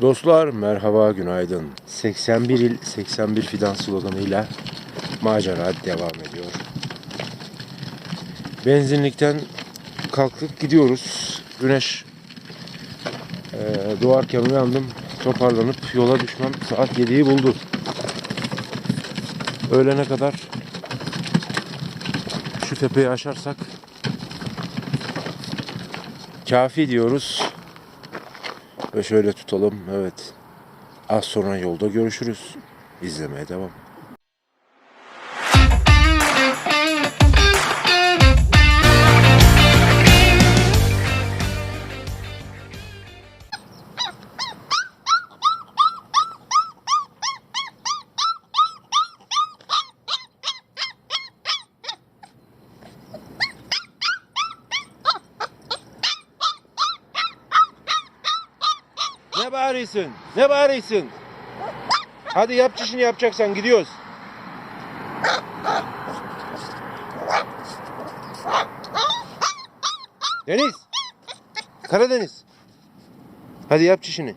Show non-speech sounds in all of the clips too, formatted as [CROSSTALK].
Dostlar merhaba günaydın. 81 il 81 fidan sloganıyla macera devam ediyor. Benzinlikten kalktık gidiyoruz. Güneş eee, doğarken uyandım. Toparlanıp yola düşmem saat 7'yi buldu. Öğlene kadar şu tepeyi aşarsak kafi diyoruz. Ve şöyle tutalım. Evet. Az sonra yolda görüşürüz. İzlemeye devam. Ne bağırıyorsun? Hadi yap işini yapacaksan gidiyoruz. Deniz. Karadeniz. Hadi yap işini.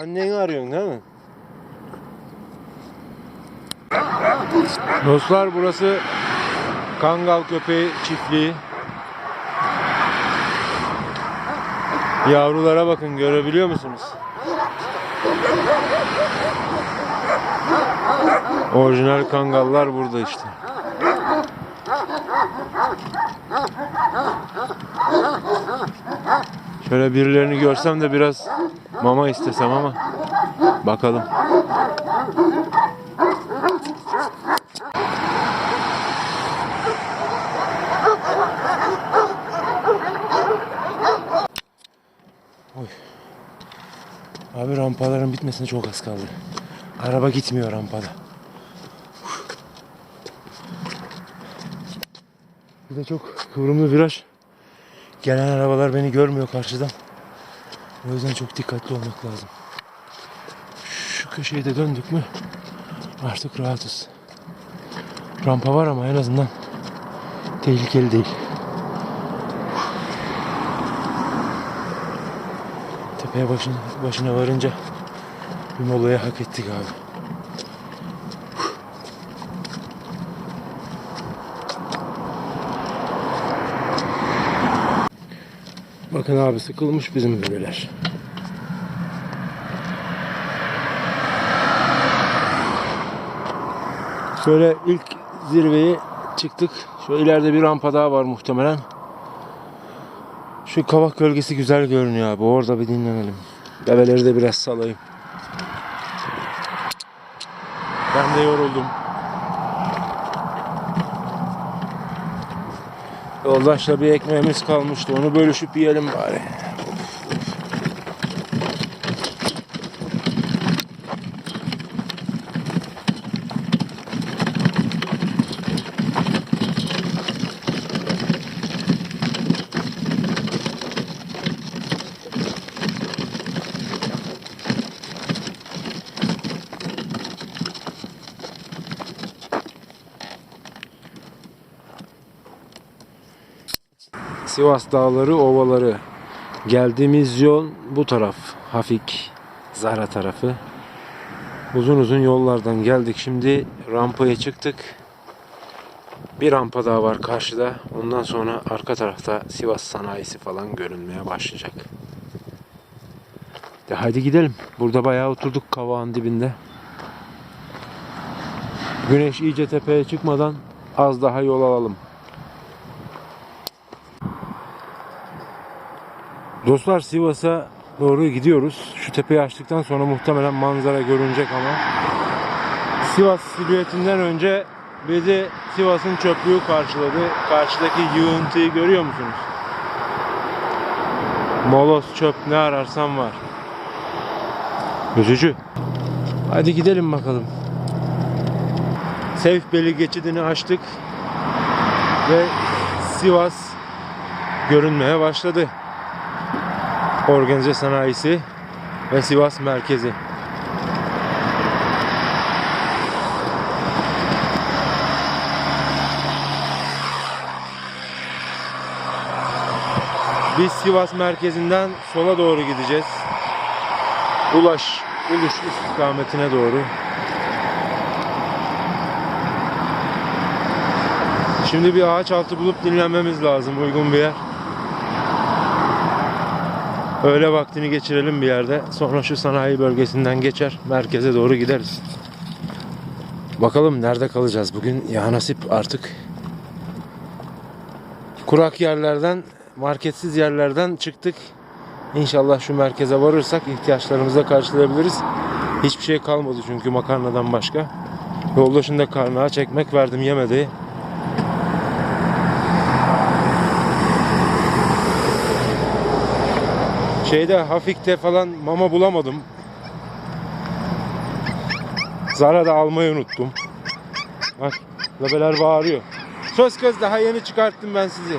Anneni arıyorsun değil mi? Dostlar burası Kangal köpeği çiftliği. Yavrulara bakın görebiliyor musunuz? Orijinal kangallar burada işte. Şöyle birilerini görsem de biraz mama istesem ama bakalım. Abi rampaların bitmesine çok az kaldı. Araba gitmiyor rampada. Bir de çok kıvrımlı viraj. Gelen arabalar beni görmüyor karşıdan. O yüzden çok dikkatli olmak lazım. Şu köşeyi de döndük mü artık rahatız. Rampa var ama en azından tehlikeli değil. Tepeye başına, başına varınca bir molayı hak ettik abi. Bakın abi sıkılmış bizim bebeler. Şöyle ilk zirveyi çıktık. Şu ileride bir rampa daha var muhtemelen. Şu kavak gölgesi güzel görünüyor abi. Orada bir dinlenelim. Develeri de biraz salayım. Ben de yoruldum. Yoldaşla bir ekmeğimiz kalmıştı. Onu bölüşüp yiyelim bari. Sivas Dağları, ovaları. Geldiğimiz yol bu taraf. Hafik, Zara tarafı. Uzun uzun yollardan geldik. Şimdi rampaya çıktık. Bir rampa daha var karşıda. Ondan sonra arka tarafta Sivas sanayisi falan görünmeye başlayacak. De hadi gidelim. Burada bayağı oturduk kavağın dibinde. Güneş iyice tepeye çıkmadan az daha yol alalım. Dostlar Sivas'a doğru gidiyoruz. Şu tepeyi açtıktan sonra muhtemelen manzara görünecek ama Sivas silüetinden önce bizi Sivas'ın çöplüğü karşıladı. Karşıdaki yığıntıyı görüyor musunuz? Molos çöp ne ararsan var. Üzücü. Hadi gidelim bakalım. Seyfbeli geçidini açtık ve Sivas görünmeye başladı Organize Sanayisi ve Sivas Merkezi. Biz Sivas merkezinden sola doğru gideceğiz. Ulaş, Uluş istikametine doğru. Şimdi bir ağaç altı bulup dinlenmemiz lazım uygun bir yer. Öğle vaktini geçirelim bir yerde. Sonra şu sanayi bölgesinden geçer merkeze doğru gideriz. Bakalım nerede kalacağız bugün ya nasip artık. Kurak yerlerden, marketsiz yerlerden çıktık. İnşallah şu merkeze varırsak ihtiyaçlarımızı karşılayabiliriz. Hiçbir şey kalmadı çünkü makarnadan başka. Yoldaşın da karnı aç ekmek verdim yemedi. Şeyde Hafik'te falan mama bulamadım. Zara da almayı unuttum. Bak bebeler bağırıyor. Söz kız daha yeni çıkarttım ben sizi.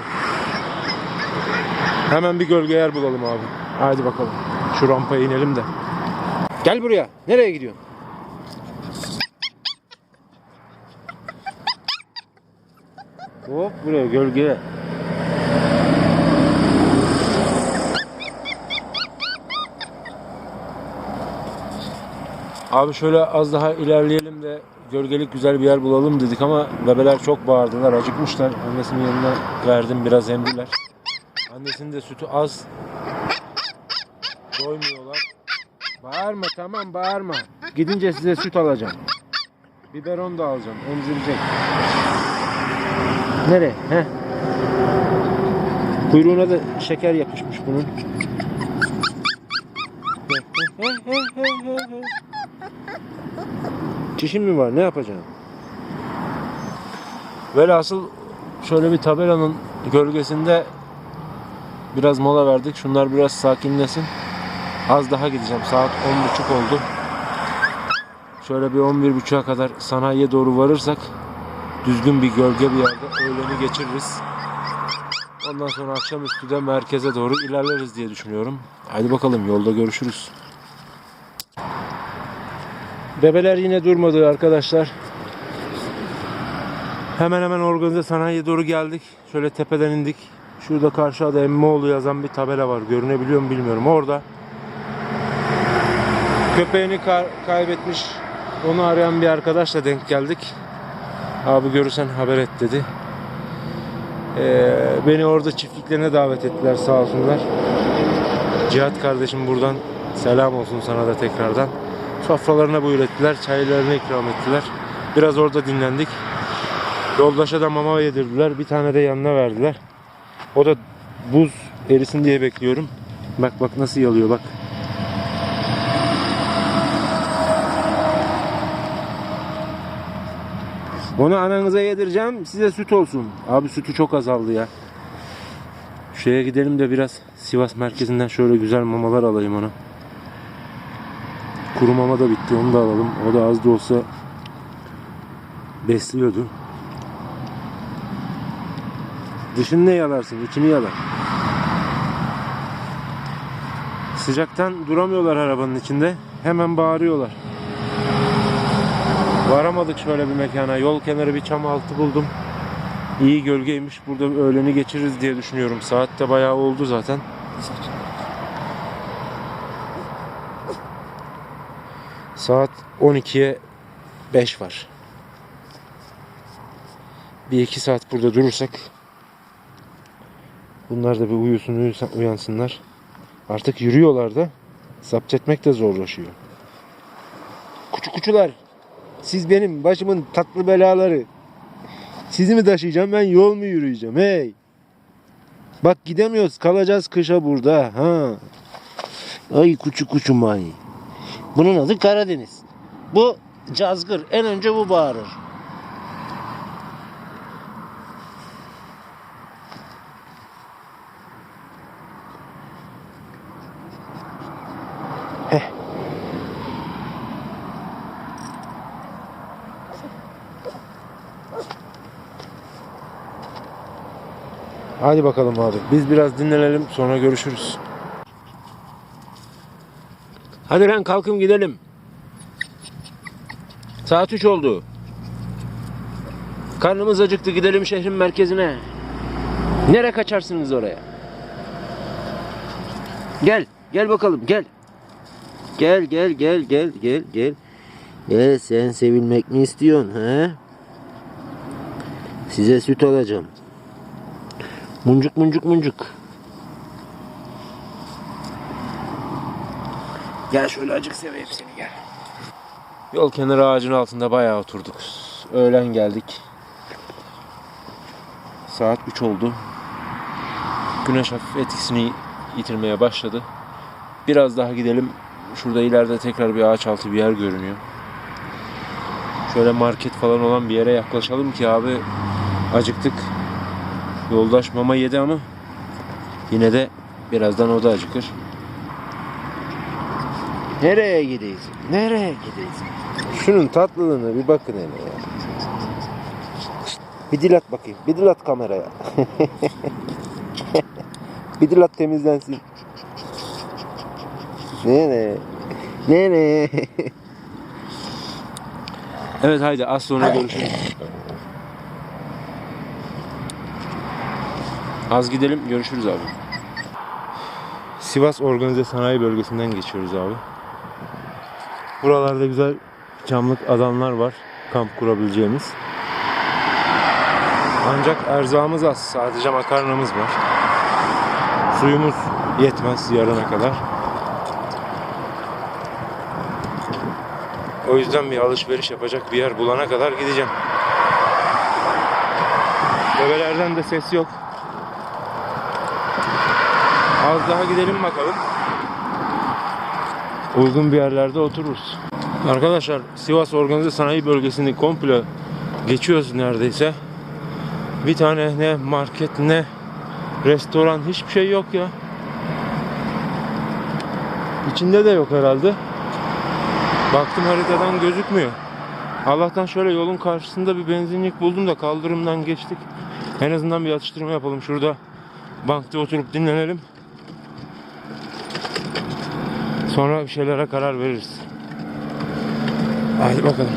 Hemen bir gölge yer bulalım abi. Haydi bakalım. Şu rampaya inelim de. Gel buraya. Nereye gidiyorsun? Hop buraya gölgeye. Abi şöyle az daha ilerleyelim de gölgelik güzel bir yer bulalım dedik ama bebeler çok bağırdılar, acıkmışlar. Annesinin yanına verdim biraz emdiler. Annesinin de sütü az. Doymuyorlar. Bağırma tamam bağırma. Gidince size süt alacağım. Biberon da alacağım. Emzirecek. Nereye? Heh. Kuyruğuna da şeker yapışmış bunun. Çişin mi var? Ne yapacaksın? Velhasıl şöyle bir tabelanın gölgesinde biraz mola verdik. Şunlar biraz sakinlesin. Az daha gideceğim. Saat 10.30 oldu. Şöyle bir 11.30'a kadar sanayiye doğru varırsak düzgün bir gölge bir yerde öğleni geçiririz. Ondan sonra akşamüstü de merkeze doğru ilerleriz diye düşünüyorum. Hadi bakalım yolda görüşürüz. Bebeler yine durmadı arkadaşlar. Hemen hemen organize sanayiye doğru geldik. Şöyle tepeden indik. Şurada karşıda Emmioğlu yazan bir tabela var. Görünebiliyor mu bilmiyorum. Orada köpeğini ka- kaybetmiş. Onu arayan bir arkadaşla denk geldik. Abi görürsen haber et dedi. Ee, beni orada çiftliklerine davet ettiler sağ olsunlar. Cihat kardeşim buradan selam olsun sana da tekrardan. Sofralarına buyur ettiler, çaylarını ikram ettiler. Biraz orada dinlendik. Yoldaşa da mama yedirdiler. Bir tane de yanına verdiler. O da buz erisin diye bekliyorum. Bak bak nasıl yalıyor bak. Onu ananıza yedireceğim. Size süt olsun. Abi sütü çok azaldı ya. Şeye gidelim de biraz Sivas merkezinden şöyle güzel mamalar alayım ona. Kuru mama da bitti. Onu da alalım. O da az da olsa besliyordu. Dışını ne yalarsın? içini yalar. Sıcaktan duramıyorlar arabanın içinde. Hemen bağırıyorlar. Varamadık şöyle bir mekana. Yol kenarı bir çam altı buldum. İyi gölgeymiş. Burada öğleni geçiririz diye düşünüyorum. Saat de bayağı oldu zaten. Saat 12'ye 5 var. Bir iki saat burada durursak bunlar da bir uyusun uyansınlar. Artık yürüyorlar da zapt etmek de zorlaşıyor. Kuçu kuçular. Siz benim başımın tatlı belaları. Sizi mi taşıyacağım ben yol mu yürüyeceğim hey? Bak gidemiyoruz kalacağız kışa burada ha. Ay kuçu kuçum ay. Bunun adı Karadeniz. Bu cazgır. En önce bu bağırır. Heh. Hadi bakalım abi. Biz biraz dinlenelim sonra görüşürüz. Hadi lan kalkın gidelim. Saat 3 oldu. Karnımız acıktı gidelim şehrin merkezine. Nere kaçarsınız oraya? Gel. Gel bakalım gel. Gel gel gel gel gel gel. Gel sen sevilmek mi istiyorsun he? Size süt alacağım. Muncuk muncuk muncuk. Gel şöyle acık seveyim seni gel. Yol kenarı ağacın altında bayağı oturduk. Öğlen geldik. Saat 3 oldu. Güneş hafif etkisini yitirmeye başladı. Biraz daha gidelim. Şurada ileride tekrar bir ağaç altı bir yer görünüyor. Şöyle market falan olan bir yere yaklaşalım ki abi acıktık. Yoldaş mama yedi ama yine de birazdan o da acıkır. Nereye gideyiz? Nereye gideyiz? Şunun tatlılığına bir bakın hele ya. Bir dil at bakayım. Bir dil at kameraya. [LAUGHS] bir dil at temizlensin. Nene. Nene. [LAUGHS] evet haydi az sonra görüşürüz. Az gidelim görüşürüz abi. Sivas Organize Sanayi Bölgesi'nden geçiyoruz abi. Buralarda güzel camlık alanlar var. Kamp kurabileceğimiz. Ancak erzağımız az. Sadece makarnamız var. Suyumuz yetmez yarına kadar. O yüzden bir alışveriş yapacak bir yer bulana kadar gideceğim. Bebelerden de ses yok. Az daha gidelim bakalım. Uygun bir yerlerde otururuz. Arkadaşlar Sivas Organize Sanayi Bölgesi'ni komple geçiyoruz neredeyse. Bir tane ne market ne restoran hiçbir şey yok ya. İçinde de yok herhalde. Baktım haritadan gözükmüyor. Allah'tan şöyle yolun karşısında bir benzinlik buldum da kaldırımdan geçtik. En azından bir atıştırma yapalım. Şurada bankta oturup dinlenelim. Sonra bir şeylere karar veririz. Hadi bakalım.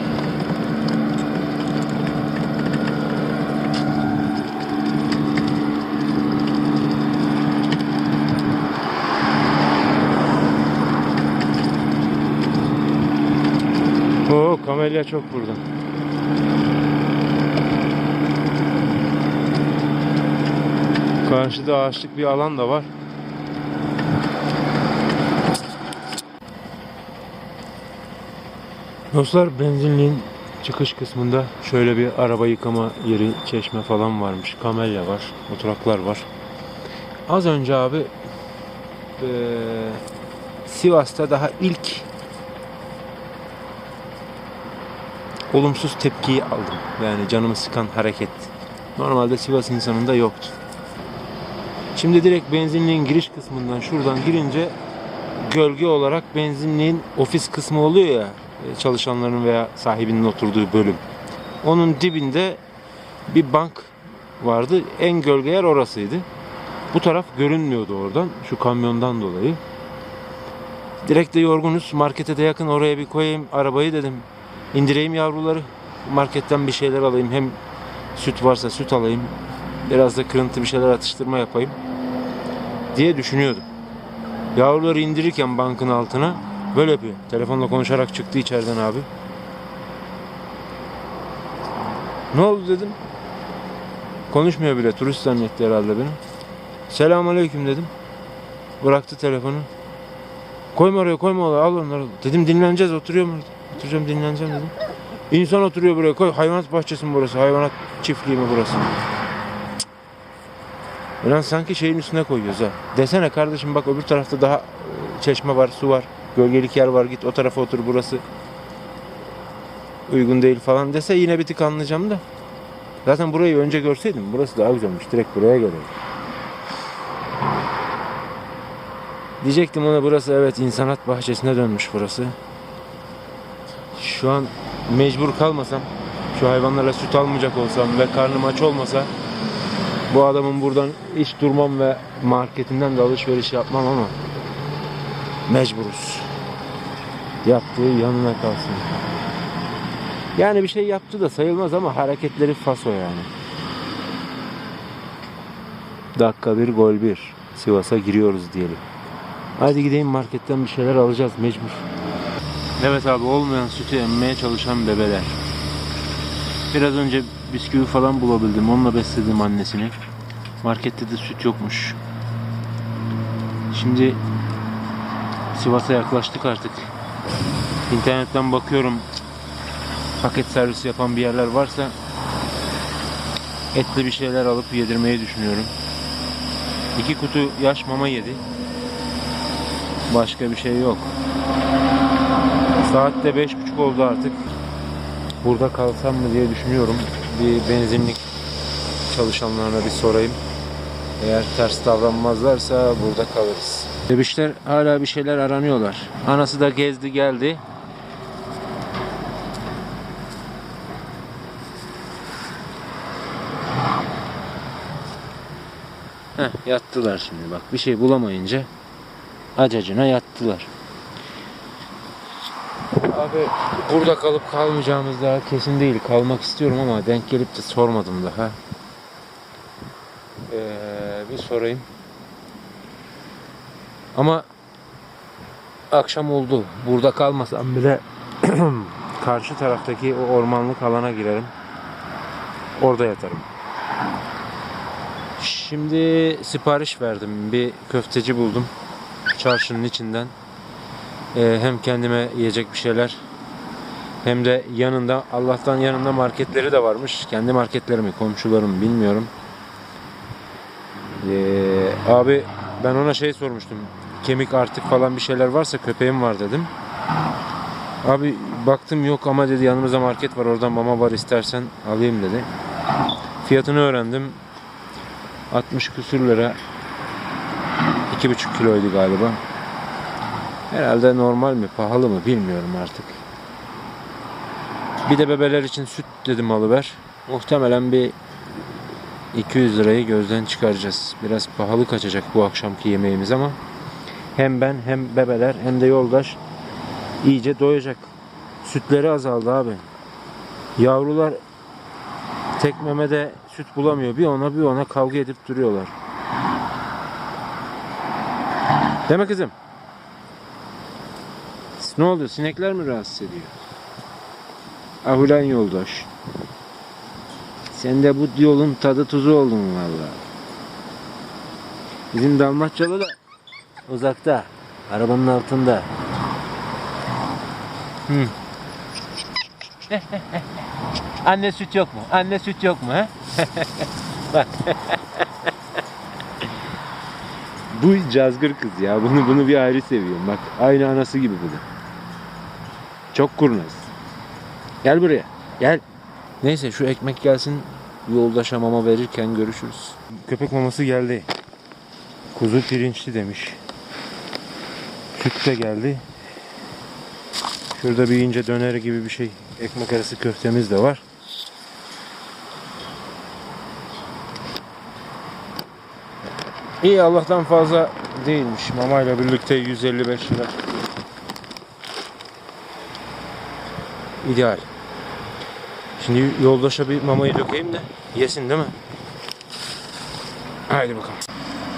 Oo kamelya çok burada. Karşıda ağaçlık bir alan da var. Dostlar benzinliğin çıkış kısmında şöyle bir araba yıkama yeri, çeşme falan varmış. Kamelya var, oturaklar var. Az önce abi eee, Sivas'ta daha ilk olumsuz tepkiyi aldım. Yani canımı sıkan hareket. Normalde Sivas insanında yoktu. Şimdi direkt benzinliğin giriş kısmından şuradan girince gölge olarak benzinliğin ofis kısmı oluyor ya e, çalışanların veya sahibinin oturduğu bölüm. Onun dibinde bir bank vardı. En gölge yer orasıydı. Bu taraf görünmüyordu oradan. Şu kamyondan dolayı. Direkt de yorgunuz. Markete de yakın oraya bir koyayım arabayı dedim. İndireyim yavruları. Marketten bir şeyler alayım. Hem süt varsa süt alayım. Biraz da kırıntı bir şeyler atıştırma yapayım. Diye düşünüyordum. Yavruları indirirken bankın altına böyle yapıyor. Telefonla konuşarak çıktı içeriden abi. Ne oldu dedim. Konuşmuyor bile. Turist zannetti herhalde beni. Selamünaleyküm dedim. Bıraktı telefonu. Koyma oraya koyma oraya al onları. Dedim dinleneceğiz oturuyor mu? Oturacağım dinleneceğim dedim. İnsan oturuyor buraya koy. Hayvanat bahçesi mi burası? Hayvanat çiftliği mi burası? Ulan sanki şeyin üstüne koyuyoruz ha. Desene kardeşim bak öbür tarafta daha e, çeşme var, su var. Gölgelik yer var git o tarafa otur burası. Uygun değil falan dese yine bir tık anlayacağım da. Zaten burayı önce görseydim burası daha güzelmiş. Direkt buraya gelelim. Diyecektim ona burası evet insanat bahçesine dönmüş burası. Şu an mecbur kalmasam, şu hayvanlara süt almayacak olsam ve karnım aç olmasa bu adamın buradan hiç durmam ve marketinden de alışveriş yapmam ama mecburuz. Yaptığı yanına kalsın. Yani bir şey yaptı da sayılmaz ama hareketleri faso yani. Dakika bir gol bir. Sivas'a giriyoruz diyelim. Hadi gideyim marketten bir şeyler alacağız mecbur. Evet abi olmayan sütü emmeye çalışan bebeler. Biraz önce bisküvi falan bulabildim. Onunla besledim annesini. Markette de süt yokmuş. Şimdi Sivas'a yaklaştık artık. İnternetten bakıyorum. Paket servisi yapan bir yerler varsa etli bir şeyler alıp yedirmeyi düşünüyorum. İki kutu yaş mama yedi. Başka bir şey yok. Saat de beş buçuk oldu artık. Burada kalsam mı diye düşünüyorum. Bir benzinlik çalışanlarına bir sorayım. Eğer ters davranmazlarsa burada kalırız. Bebişler hala bir şeyler aranıyorlar. Anası da gezdi geldi. Heh, yattılar şimdi bak. Bir şey bulamayınca acacına yattılar. Abi burada kalıp kalmayacağımız daha kesin değil. Kalmak istiyorum ama denk gelip de sormadım daha. Ee, bir sorayım. Ama akşam oldu. Burada kalmasam bile [CLEARS THROAT] karşı taraftaki o ormanlık alana girerim. Orada yatarım. Şimdi sipariş verdim. Bir köfteci buldum. Çarşının içinden. Ee, hem kendime yiyecek bir şeyler hem de yanında Allah'tan yanında marketleri de varmış. Kendi marketleri mi komşularım bilmiyorum. Ee, abi ben ona şey sormuştum. Kemik artık falan bir şeyler varsa köpeğim var dedim. Abi baktım yok ama dedi yanımızda market var oradan mama var istersen alayım dedi. Fiyatını öğrendim. 60 küsür lira. 2,5 kiloydu galiba. Herhalde normal mi pahalı mı bilmiyorum artık. Bir de bebeler için süt dedim alıver. Muhtemelen bir 200 lirayı gözden çıkaracağız. Biraz pahalı kaçacak bu akşamki yemeğimiz ama hem ben hem bebeler hem de yoldaş iyice doyacak. Sütleri azaldı abi. Yavrular tek memede süt bulamıyor. Bir ona bir ona kavga edip duruyorlar. Deme kızım. Ne oluyor? Sinekler mi rahatsız ediyor? Ahulan yoldaş. Sen de bu yolun tadı tuzu oldun valla. Bizim Dalmatçalı da uzakta. Arabanın altında. Hı. [LAUGHS] Anne süt yok mu? Anne süt yok mu? He? [LAUGHS] Bak. [LAUGHS] bu cazgır kız ya. Bunu bunu bir ayrı seviyorum. Bak aynı anası gibi bu da. Çok kurnaz. Gel buraya. Gel. Neyse şu ekmek gelsin. Yoldaşa mama verirken görüşürüz. Köpek maması geldi. Kuzu pirinçli demiş. Süt de geldi. Şurada bir ince döner gibi bir şey. Ekmek arası köftemiz de var. İyi Allah'tan fazla değilmiş. Mamayla birlikte 155 lira. İdeal. Şimdi yoldaşa bir mamayı dökeyim de yesin değil mi? Haydi bakalım.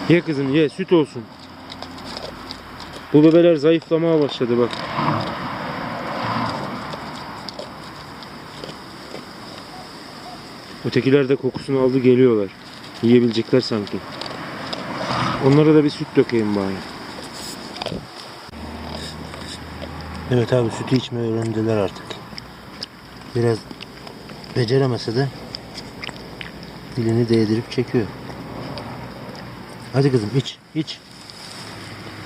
Ye kızım ye süt olsun. Bu bebeler zayıflamaya başladı bak. Ötekiler de kokusunu aldı geliyorlar. Yiyebilecekler sanki. Onlara da bir süt dökeyim bari. Evet abi sütü içmeyi öğrendiler artık. Biraz beceremese de dilini değdirip çekiyor. Hadi kızım iç iç.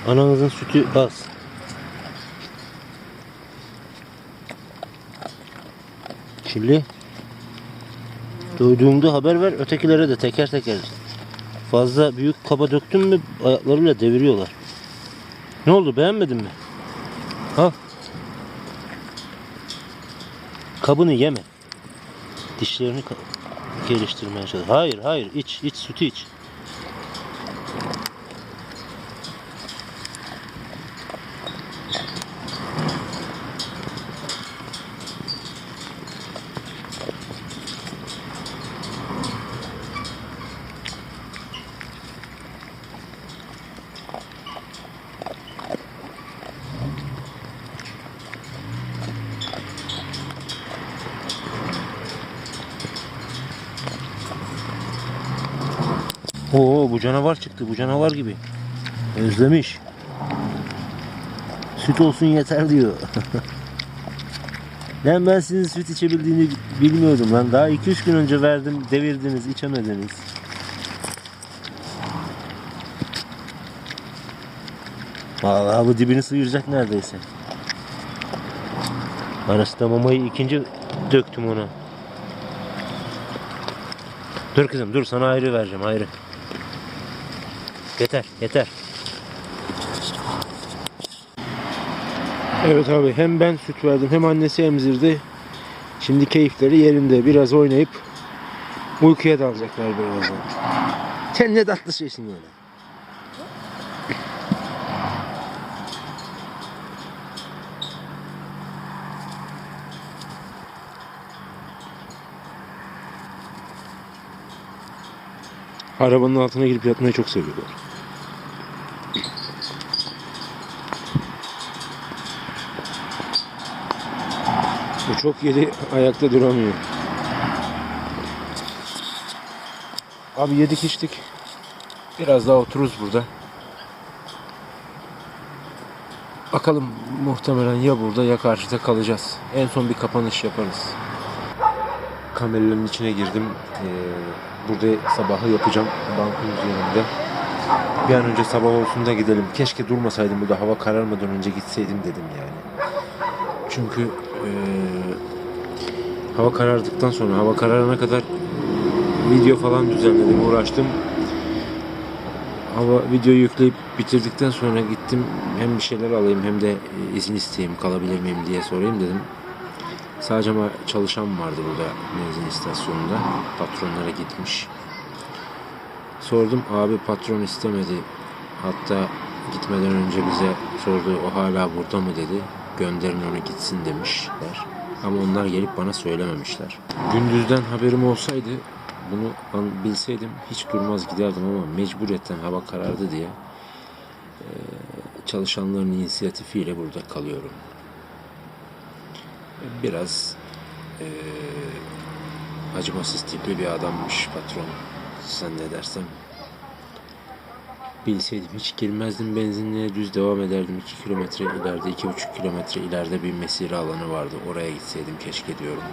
Ananızın sütü az. Çilli. Duyduğunda haber ver ötekilere de teker teker. Fazla büyük kaba döktün mü ayaklarıyla deviriyorlar. Ne oldu beğenmedin mi? Al. Kabını yeme. Dişlerini geliştirmeye çalış. Hayır hayır iç iç sütü iç. Oo bu canavar çıktı. Bu canavar gibi. Özlemiş. Süt olsun yeter diyor. [LAUGHS] Lan ben sizin süt içebildiğini bilmiyordum lan. Daha 2-3 gün önce verdim, devirdiniz, içemediniz. Vallahi bu dibini sıyıracak neredeyse. Anası da mamayı ikinci döktüm ona. Dur kızım dur sana ayrı vereceğim ayrı. Yeter yeter. Evet abi hem ben süt verdim hem annesi emzirdi. Şimdi keyifleri yerinde. Biraz oynayıp uykuya dalacaklar birazdan. Sen ne tatlı şeysin öyle. Arabanın altına girip yatmayı çok seviyorlar. Bu çok yedi ayakta duramıyor. Abi yedik içtik. Biraz daha otururuz burada. Bakalım muhtemelen ya burada ya karşıda kalacağız. En son bir kapanış yaparız. Kameraların içine girdim. Ee, burada sabahı yapacağım. Bankın üzerinde. Bir an önce sabah olsun da gidelim. Keşke durmasaydım burada hava kararmadan önce gitseydim dedim yani. Çünkü eee, hava karardıktan sonra hava kararana kadar video falan düzenledim, uğraştım. Hava videoyu yükleyip bitirdikten sonra gittim hem bir şeyler alayım hem de e, izin isteyeyim kalabilir miyim diye sorayım dedim. Sadece ama çalışan vardı burada benzin istasyonunda. Patronlara gitmiş. Sordum abi patron istemedi. Hatta gitmeden önce bize sordu o hala burada mı dedi. Gönderin onu gitsin demişler. Ama onlar gelip bana söylememişler. Gündüzden haberim olsaydı bunu bilseydim hiç durmaz giderdim ama mecburiyetten hava karardı diye eee, çalışanların inisiyatifiyle burada kalıyorum. Biraz eee, acımasız tipli bir adammış patron. Sen ne dersen. Bilseydim hiç girmezdim benzinliğe düz devam ederdim. 2 kilometre ileride, iki buçuk kilometre ileride bir mesire alanı vardı. Oraya gitseydim keşke diyorum.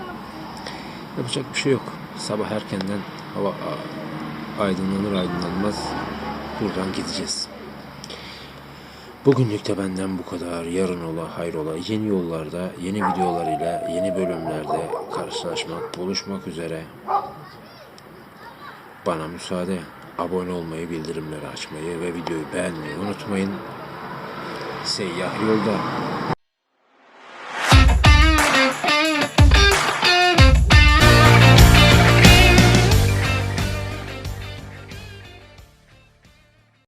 Yapacak bir şey yok. Sabah erkenden hava aydınlanır aydınlanmaz buradan gideceğiz. Bugünlük de benden bu kadar. Yarın ola hayrola yeni yollarda, yeni videolarıyla, yeni bölümlerde karşılaşmak, buluşmak üzere. Bana müsaade. Abone olmayı, bildirimleri açmayı ve videoyu beğenmeyi unutmayın. Seyyah yolda.